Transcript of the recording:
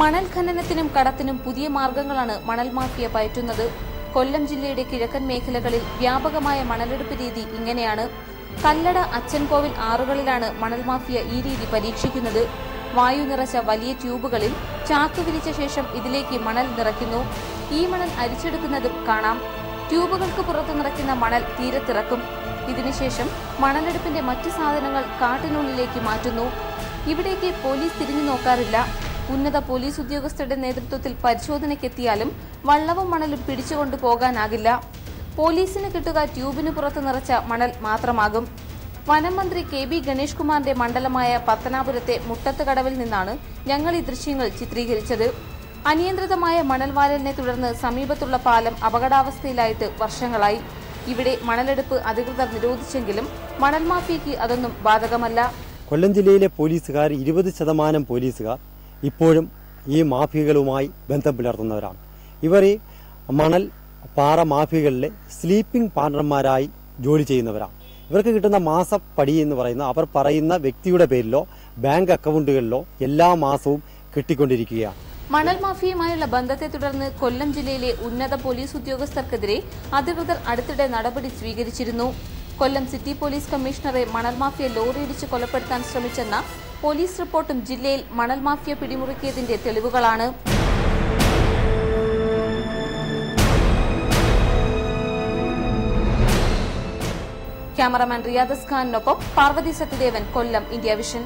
മണൽ ഖനനത്തിനും കടത്തിനും പുതിയ മാർഗങ്ങളാണ് മണൽ മാഫിയ പയറ്റുന്നത്. കൊല്ലം ജില്ലയുടെ കിഴക്കൻ മേഖലകളിൽ വ്യാപകമായ മണലെടുപ്പ് രീതി ഇങ്ങനെയാണ്. കല്ലട അച്ചൻകോവിൽ ആറുകളിലാണ് മണൽ മാഫിയ ഈ രീതി പരീക്ഷിക്കുന്നത്. വായു നിറച്ച വലിയ ട്യൂബുകളിൽ ചാക്ക് വിരിച്ച ശേഷം ഇതിലേക്ക് മണൽ നിറയ്ക്കുന്നു. ഈ മണൽ അരിച്ചെടുക്കുന്നതും കാണാം. ട്യൂബുകൾക്ക് പുറത്തു നിറയ്ക്കുന്ന മണൽ തീരത്തിറക്കും ഇതിനുശേഷം മണലെടുപ്പിന്റെ മറ്റു സാധനങ്ങൾ കാട്ടിനുള്ളിലേക്ക് മാറ്റുന്നു. ഇവിടേക്ക് പോലീസ് തിരിഞ്ഞു നോക്കാറില്ല. ഉന്നത പോലീസ് ഉദ്യോഗസ്ഥരുടെ നേതൃത്വത്തിൽ പരിശോധനയ്ക്കെത്തിയാലും വള്ളവും മണലും പിടിച്ചുകൊണ്ടു പോകാനാകില്ല. പോലീസിന് കിട്ടുക ട്യൂബിന് പുറത്ത് നിറച്ച മണൽ മാത്രമാകും. വനം മന്ത്രി കെ ബി ഗണേഷ് കുമാറിന്റെ മണ്ഡലമായ പത്തനാപുരത്തെ മുട്ടത്ത് കടവിൽ നിന്നാണ് ഞങ്ങൾ ഈ ദൃശ്യങ്ങൾ ചിത്രീകരിച്ചത്. അനിയന്ത്രിതമായ മണൽവാരലിനെ തുടർന്ന് സമീപത്തുള്ള പാലം അപകടാവസ്ഥയിലായിട്ട് വർഷങ്ങളായി. ഇവിടെ മണലെടുപ്പ് അധികൃതർ നിരോധിച്ചെങ്കിലും മണൽ മാഫിയയ്ക്ക് അതൊന്നും ബാധകമല്ല. കൊല്ലം ജില്ലയിലെ പോലീസുകാർ ഇരുപത് ശതമാനം പോലീസുകാർ ഇപ്പോഴും ഈ മാഫിയകളുമായി ബന്ധം പുലർത്തുന്നവരാണ്. ഇവർ ഈ മണൽ പാറ മാഫിയകളിലെ സ്ലീപ്പിംഗ് പാർട്ണർമാരായി ജോലി ചെയ്യുന്നവരാണ്. ഇവർക്ക് കിട്ടുന്ന മാസപ്പടി എന്ന് പറയുന്ന അവർ പറയുന്ന വ്യക്തിയുടെ പേരിലോ ബാങ്ക് അക്കൗണ്ടുകളിലോ എല്ലാ മാസവും കിട്ടിക്കൊണ്ടിരിക്കുകയാണ്. മണൽ മാഫിയയുമായുള്ള ബന്ധത്തെ തുടർന്ന് കൊല്ലം ജില്ലയിലെ ഉന്നത പോലീസ് ഉദ്യോഗസ്ഥർക്കെതിരെ അധികൃതർ അടുത്തിടെ നടപടി സ്വീകരിച്ചിരുന്നു. കൊല്ലം സിറ്റി പോലീസ് കമ്മീഷണറെ മണൽ മാഫിയ ലോറിയിടിച്ച് കൊലപ്പെടുത്താൻ ശ്രമിച്ചെന്ന പോലീസ് റിപ്പോർട്ടും ജില്ലയിൽ മണൽ മാഫിയ പിടിമുറുക്കിയതിന്റെ തെളിവുകളാണ്. ക്യാമറമാൻ റിയാദസ് ഖാനിനൊപ്പം പാർവതി സത്യദേവൻ കൊല്ലം ഇന്ത്യ വിഷൻ.